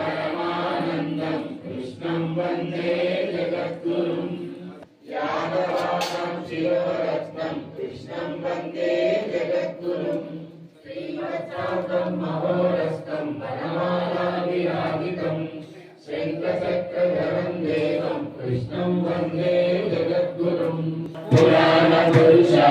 परमानन्दम् कृष्णं वन्दे जगद्गुरुम् यादवासं शिरोरत्नं कृष्णं वन्दे जगद्गुरुम् श्रीमत्सान्तं महोरस्तं वनमालाविराजितम् शङ्खचक्रधरं देवं कृष्णं वन्दे जगद्गुरुम् पुराणपुरुषा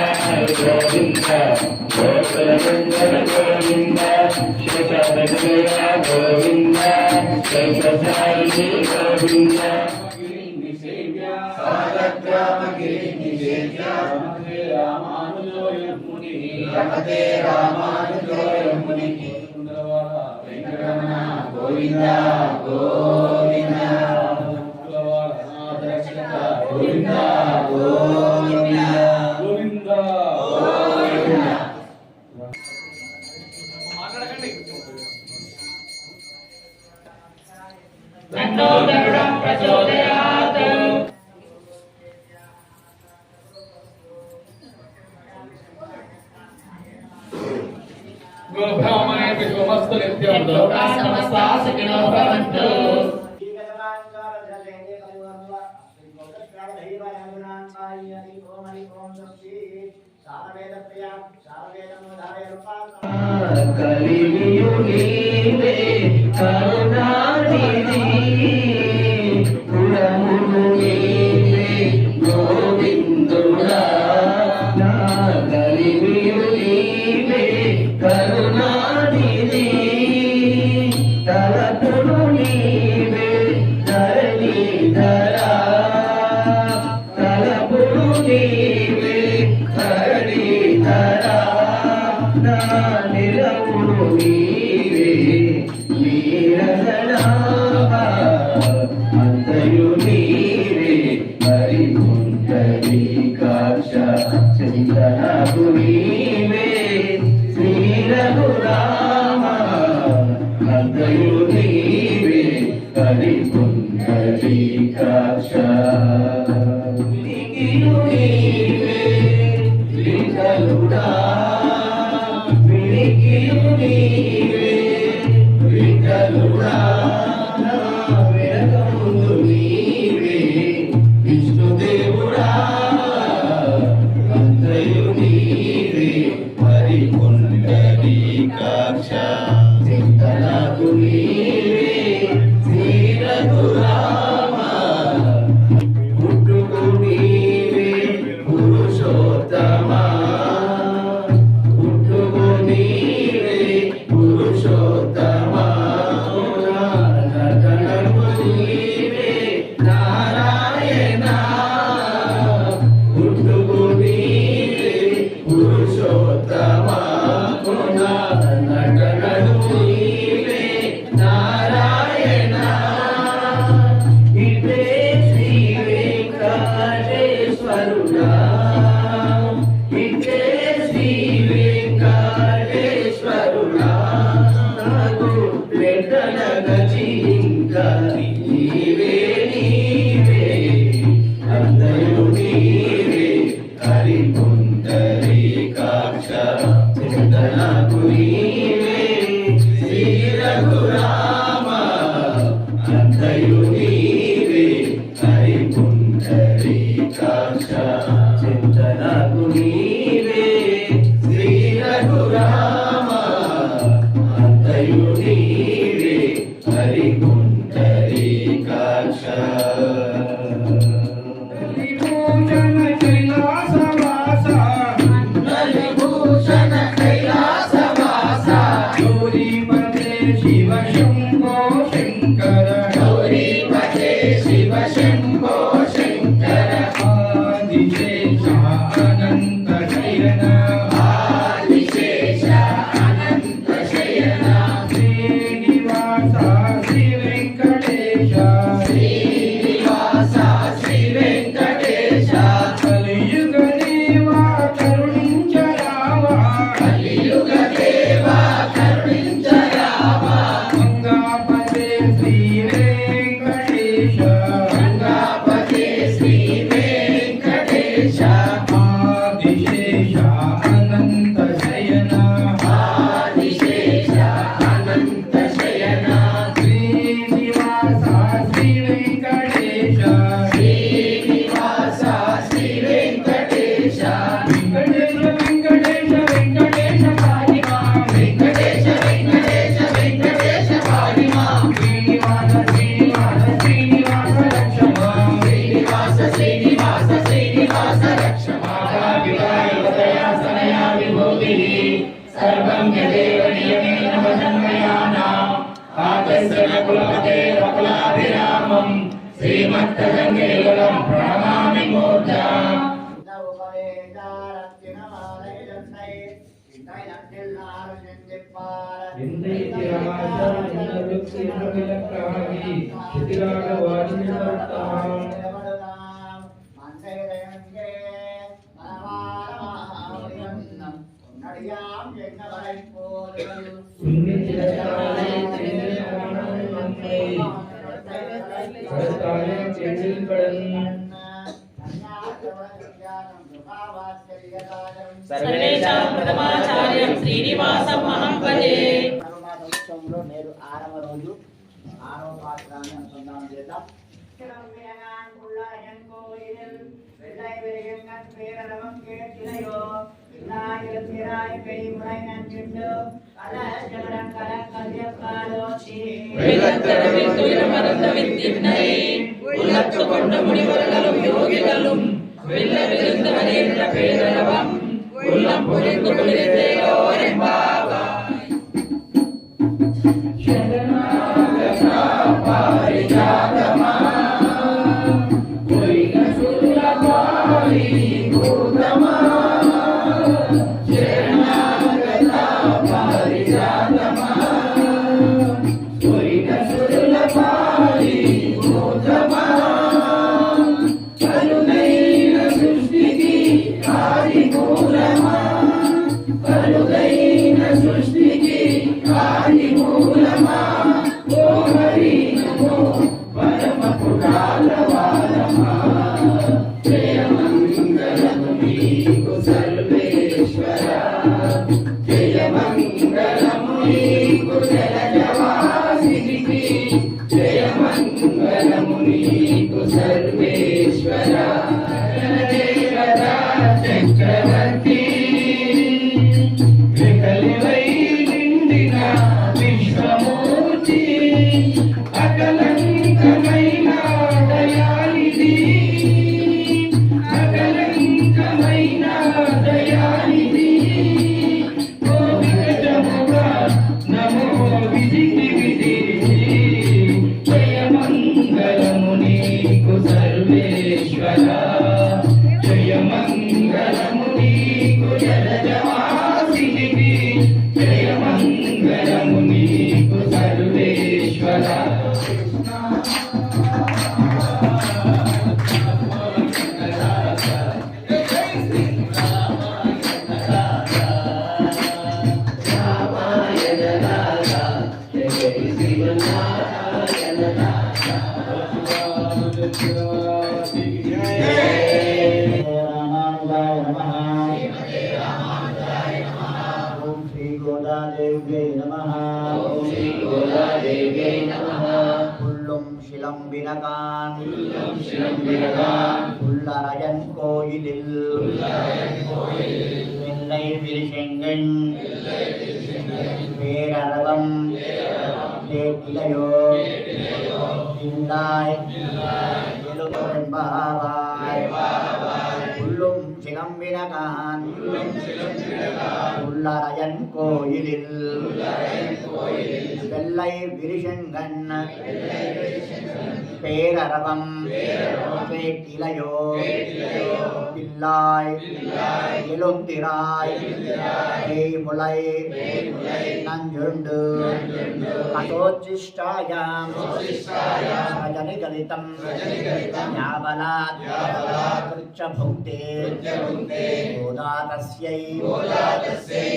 Govinda గోపరచంద్ర గోవింద గోవింద గో గోభ్రామణే విశ్వమస్తు నిత్యం లోకా సమస్తా సుఖినో కరుణా నిరపుడు నీ ಕ್ಷೇತ್ರವಿಲಕ್ಕಾಗಿ ಶಿಥಿಲಾಗವಾಗಿರುತ್ತಾಂ सर्वेषां प्रथमाचार्यं श्रीनिवासं महं भजे மாற்றாங்கன்னு சொன்னாங்கதான் வெள்ளத்தடவில் யோகிகளும் வெல்ல விழுந்தவரே பேரளவம் உள்ளம் புரிந்து குளிர்ந்தேயோர் என்பார். Sarveshwara உள்ளரையன் கோயிலில். இல்லை விரிசெங்கன் பேரளவம் தேக்கிலையோ சிந்தாய் எழுபெரும்பாவாய் உள்ளும் சிலம்பினகான் உள்ளரையன் கோயிலில். வெள்ளை விரிசெங்கன் பேரரவம் கேட்டிலையோ பிள்ளாய் எழுந்திராய் தேய்முலை நஞ்சுண்டு அதோச்சிஷ்டாயாம் சஜனிகலிதம் யாவலாத் கிருச்ச புக்தே கோதாதஸ்யை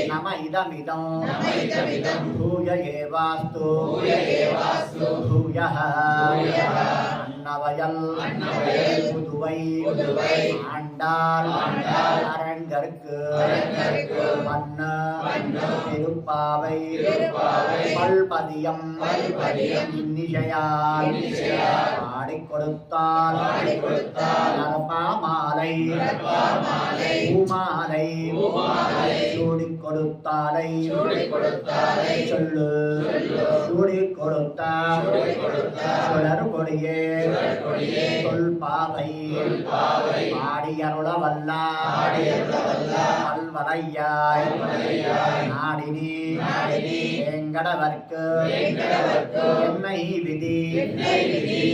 நம இதமிதம் भूय एवास्तु भूयः அன்னவயல் புதுவை. ஆண்டாள். அரங்கற்கு மன்ன. திருப்பாவை. பல்பதியம். இன்னிசையால். பாடிக் கொடுத்தால் நரபாமாலை. பூமாலை. சூடிக் கொடுத்தாலை சொல்லு. சூடிக் கொடுத்தால் சுழர் கொடியே. சொல் பாவை பாடியருள வல்லாடியல்வலையாய் நாடினி. எங்கடவர்க்கு என்னை விதி.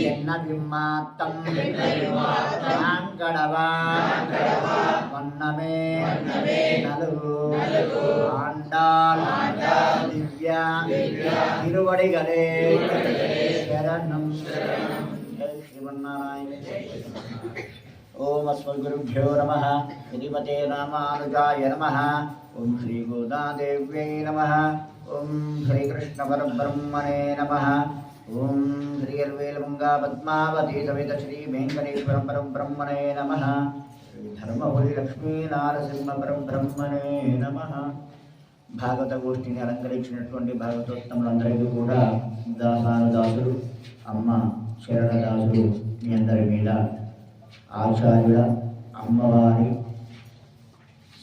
என்ன விம்மாத்தம் நான் கடவா வண்ணமே நலுகு ஆண்டாள் திவ்யா. திருவடிகளே. சரணம். శ్రీమన్నారాయణ ఓం అస్మద్గురుభ్యో నమ. శ్రీమతే రామానుజాయ నమ. ఓం శ్రీ గోదాదేవ్యై నమ. ఓం శ్రీకృష్ణ పరబ్రహ్మణే నమ. ఓం శ్రీ అర్వేలమంగా పద్మావతి సవిత శ్రీ వెంకటేశ్వర పరబ్రహ్మణే నమ. శ్రీ ధర్మపురి లక్ష్మీ పరబ్రహ్మణే నమ. భాగవత గోష్ఠిని అలంకరించినటువంటి భాగవతోత్తములందరికీ కూడా దాసానుదాసులు అమ్మ శరణదాసుడు మీ అందరి మీద ఆచార్యుల అమ్మవారి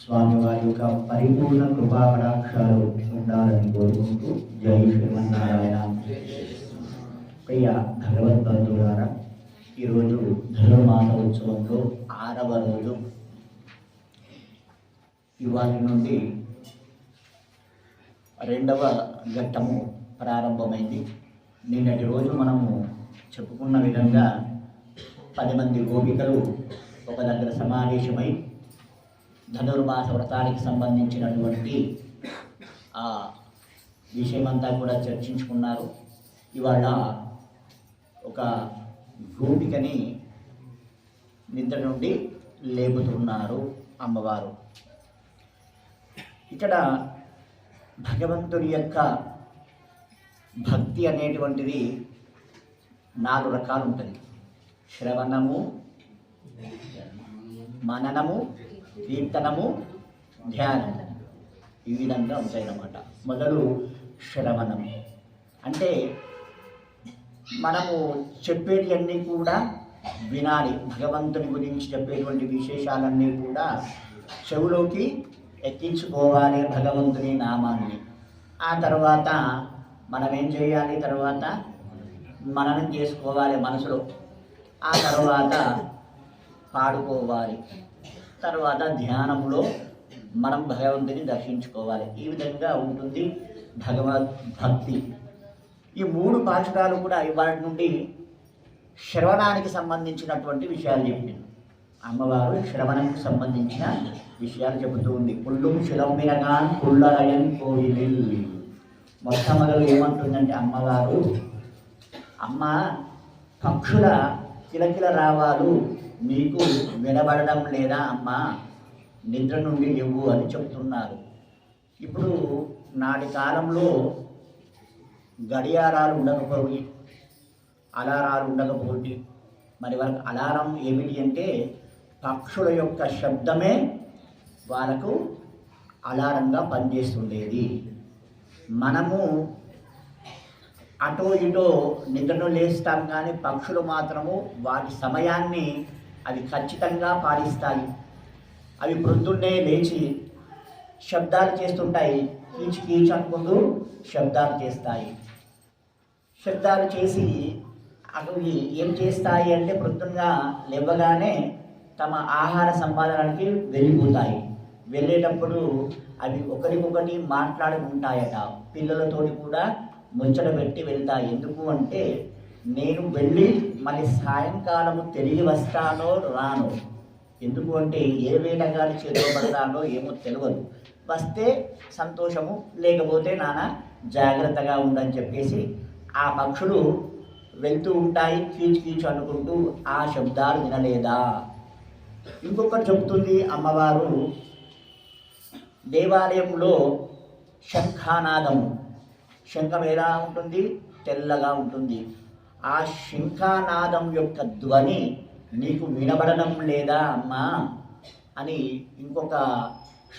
స్వామివారి యొక్క పరిపూర్ణ కృపాకటాక్షాలు ఉండాలని కోరుకుంటూ జై శ్రీమన్నారాయణ. ప్రియ భగవద్బంధువులారా ఈరోజు ధనుర్మాస ఉత్సవంలో ఆరవ రోజు. ఇవాళ నుండి రెండవ ఘట్టము ప్రారంభమైంది. నిన్నటి రోజు మనము చెప్పుకున్న విధంగా పది మంది గోపికలు ఒక దగ్గర సమావేశమై ధనుర్మాస వ్రతానికి సంబంధించినటువంటి ఆ విషయమంతా కూడా చర్చించుకున్నారు. ఇవాళ ఒక గోపికని నిద్ర నుండి లేపుతున్నారు అమ్మవారు. ఇక్కడ భగవంతుడి యొక్క భక్తి అనేటువంటిది నాలుగు రకాలు ఉంటుంది శ్రవణము మననము కీర్తనము ధ్యానము. ఈ విధంగా ఉంటాయి అన్నమాట మొదలు శ్రవణము అంటే మనము చెప్పేటి అన్నీ కూడా వినాలి. భగవంతుని గురించి చెప్పేటువంటి విశేషాలన్నీ కూడా చెవులోకి ఎక్కించుకోవాలి భగవంతుని నామాన్ని. ఆ తర్వాత మనం ఏం చేయాలి? తర్వాత మననం చేసుకోవాలి మనసులో. ఆ తర్వాత పాడుకోవాలి. తర్వాత ధ్యానంలో మనం భగవంతుని దర్శించుకోవాలి. ఈ విధంగా ఉంటుంది భగవద్భక్తి ఈ మూడు పాఠకాలు కూడా ఇవాటి నుండి శ్రవణానికి సంబంధించినటువంటి విషయాలు చెప్పింది. అమ్మవారు శ్రవణంకు సంబంధించిన విషయాలు చెబుతూ ఉంది. పుల్లు శిలంబినగాన్ పుల్లరయన్ కోయిలిల్ మొట్టమొదలు ఏమంటుందంటే అమ్మవారు అమ్మ పక్షుల కిలకిల రావాలు మీకు వినబడడం లేదా అమ్మ? నిద్ర నుండి లేవు అని చెప్తున్నారు. ఇప్పుడు నాటి కాలంలో గడియారాలు ఉండకపోయి అలారాలు ఉండకపోయి మరి వాళ్ళకి అలారం ఏమిటి అంటే పక్షుల యొక్క శబ్దమే వాళ్ళకు అలారంగా పనిచేస్తుండేది. మనము అటో ఇటో నిద్రను లేస్తాం కానీ పక్షులు మాత్రము వాటి సమయాన్ని అవి ఖచ్చితంగా పాలిస్తాయి అవి ప్రొద్దున్నే లేచి శబ్దాలు చేస్తుంటాయి. కీచు కీచు అనుకుంటూ శబ్దాలు చేస్తాయి. శబ్దాలు చేసి అవి ఏం చేస్తాయి అంటే ప్రొద్దునగా లేవగానే తమ ఆహార సంపాదనకి వెళ్ళిపోతాయి. వెళ్ళేటప్పుడు అవి ఒకరికొకటి మాట్లాడుకుంటాయట. పిల్లలతోటి కూడా ముచ్చట పెట్టి వెళ్తా. ఎందుకు అంటే నేను వెళ్ళి మళ్ళీ సాయంకాలము తిరిగి వస్తానో రాను. ఎందుకు అంటే ఏ విధంగా చేతిలో పడతానో ఏమో తెలియదు వస్తే సంతోషము లేకపోతే నాన్న జాగ్రత్తగా ఉండని చెప్పేసి ఆ పక్షులు వెళ్తూ ఉంటాయి కీచు కీచు అనుకుంటూ ఆ శబ్దాలు వినలేదా? ఇంకొకటి చెబుతుంది అమ్మవారు. దేవాలయంలో శంఖానాదము. శంఖం ఎలా ఉంటుంది? తెల్లగా ఉంటుంది. ఆ శంఖానాదం యొక్క ధ్వని నీకు వినబడడం లేదా అమ్మా? అని ఇంకొక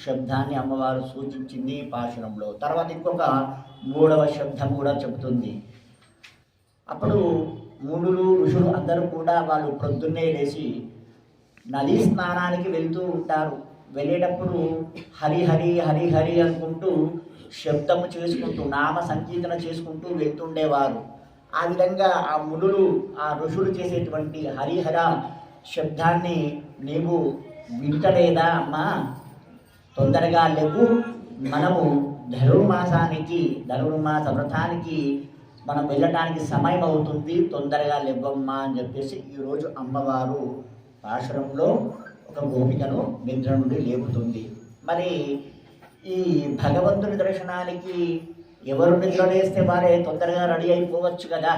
శబ్దాన్ని అమ్మవారు సూచించింది పాషణంలో తర్వాత ఇంకొక మూడవ శబ్దం కూడా చెబుతుంది. అప్పుడు మూడులు ఋషులు అందరూ కూడా వాళ్ళు ప్రొద్దున్నే లేచి నదీ స్నానానికి వెళ్తూ ఉంటారు. వెళ్ళేటప్పుడు హరి హరి హరి హరి అనుకుంటూ శబ్దము చేసుకుంటూ నామ సంకీర్తన చేసుకుంటూ వెళ్తుండేవారు. ఆ విధంగా ఆ మునులు ఆ ఋషులు చేసేటువంటి హరిహర శబ్దాన్ని నీవు వింటలేదా అమ్మా? తొందరగా లేవు. మనము ధనుర్మాసానికి ధనుర్మాస వ్రతానికి మనం వెళ్ళటానికి సమయం అవుతుంది. తొందరగా లేవమ్మా అని చెప్పేసి ఈరోజు అమ్మవారు ఆశ్రమంలో ఒక గోపికను నిద్ర నుండి లేపుతుంది. మరి ఈ భగవంతుని దర్శనానికి ఎవరు నిద్ర వారే తొందరగా రెడీ అయిపోవచ్చు కదా.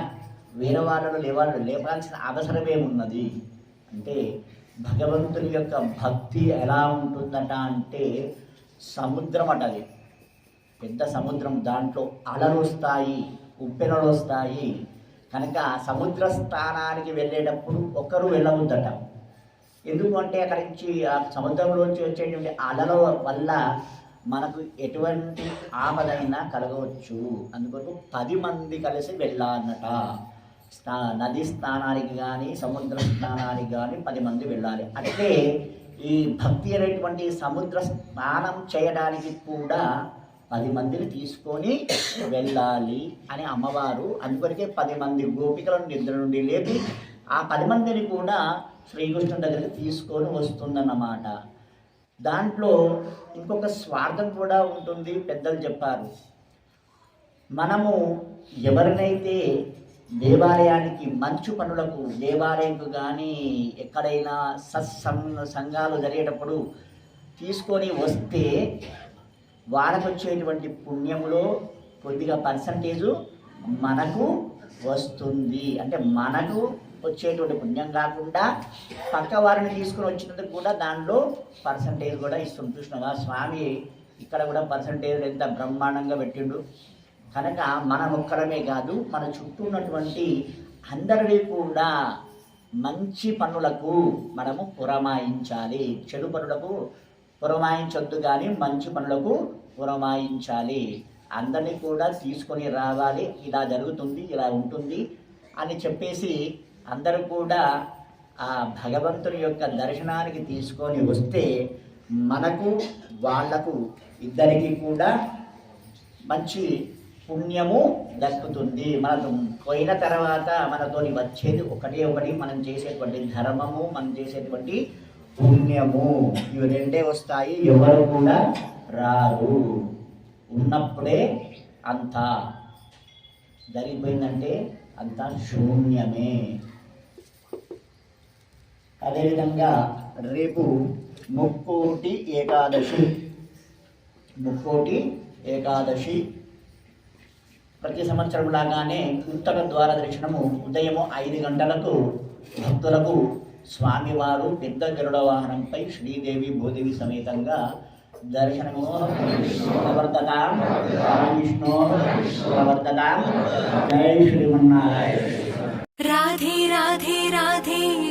వేరే వాళ్ళను లేవాళ్ళు లేపాల్సిన అవసరమేమున్నది? అంటే భగవంతుని యొక్క భక్తి ఎలా ఉంటుందట అంటే సముద్రం అట అది. పెద్ద సముద్రం దాంట్లో అలలు వస్తాయి ఉప్పెనలు వస్తాయి కనుక సముద్ర స్థానానికి వెళ్ళేటప్పుడు ఒకరు వెళ్ళవద్దట. ఎందుకంటే అక్కడి నుంచి ఆ సముద్రంలోంచి వచ్చేటువంటి అలల వల్ల మనకు ఎటువంటి ఆపదైనా కలగవచ్చు. అందుకొరకు పది మంది కలిసి వెళ్ళాలన్నట. స్నా నది స్నానానికి కానీ సముద్ర స్నానానికి కానీ పది మంది వెళ్ళాలి. అంటే ఈ భక్తి అనేటువంటి సముద్ర స్నానం చేయడానికి కూడా పది మందిని తీసుకొని వెళ్ళాలి అని అమ్మవారు అందుకొరకే పది మంది గోపికలను నిద్ర నుండి లేపి ఆ పది మందిని కూడా శ్రీకృష్ణుడి దగ్గరికి తీసుకొని వస్తుందన్నమాట. దాంట్లో ఇంకొక స్వార్థం కూడా ఉంటుంది పెద్దలు చెప్పారు. మనము ఎవరినైతే దేవాలయానికి మంచు పనులకు దేవాలయంకు కానీ ఎక్కడైనా సత్సం సంఘాలు జరిగేటప్పుడు తీసుకొని వస్తే వాళ్ళకు వచ్చేటువంటి పుణ్యంలో కొద్దిగా పర్సంటేజు మనకు వస్తుంది. అంటే మనకు వచ్చేటువంటి పుణ్యం కాకుండా పక్క వారిని తీసుకుని వచ్చినందుకు కూడా దానిలో పర్సంటేజ్ కూడా ఇస్తుంది చూసినావా స్వామి ఇక్కడ కూడా పర్సంటేజ్ ఎంత బ్రహ్మాండంగా పెట్టిండు. కనుక మనం ఒక్కరమే కాదు మన చుట్టూ ఉన్నటువంటి అందరినీ కూడా మంచి పనులకు మనము పురమాయించాలి. చెడు పనులకు పురమాయించొద్దు కానీ మంచి పనులకు పురమాయించాలి. అందరినీ కూడా తీసుకొని రావాలి. ఇలా జరుగుతుంది ఇలా ఉంటుంది అని చెప్పేసి అందరూ కూడా ఆ భగవంతుని యొక్క దర్శనానికి తీసుకొని వస్తే మనకు వాళ్ళకు ఇద్దరికి కూడా మంచి పుణ్యము దక్కుతుంది. మనకు పోయిన తర్వాత మనతోని వచ్చేది ఒకటే ఒకటి మనం చేసేటువంటి ధర్మము మనం చేసేటువంటి పుణ్యము. ఇవి రెండే వస్తాయి ఎవరు కూడా రారు. ఉన్నప్పుడే అంతా జరిగిపోయిందంటే అంతా శూన్యమే. అదేవిధంగా రేపు ముక్కోటి ఏకాదశి. ముక్కోటి ఏకాదశి. ప్రతి సంవత్సరం లాగానే ఉత్తర ద్వార దర్శనము ఉదయము ఐదు గంటలకు భక్తులకు స్వామివారు పెద్ద గరుడ వాహనంపై శ్రీదేవి భూదేవి సమేతంగా దర్శనము ప్రవర్తతాం. విష్ణు జై శ్రీమన్నారాయణ. రాధే రాధే రాధే.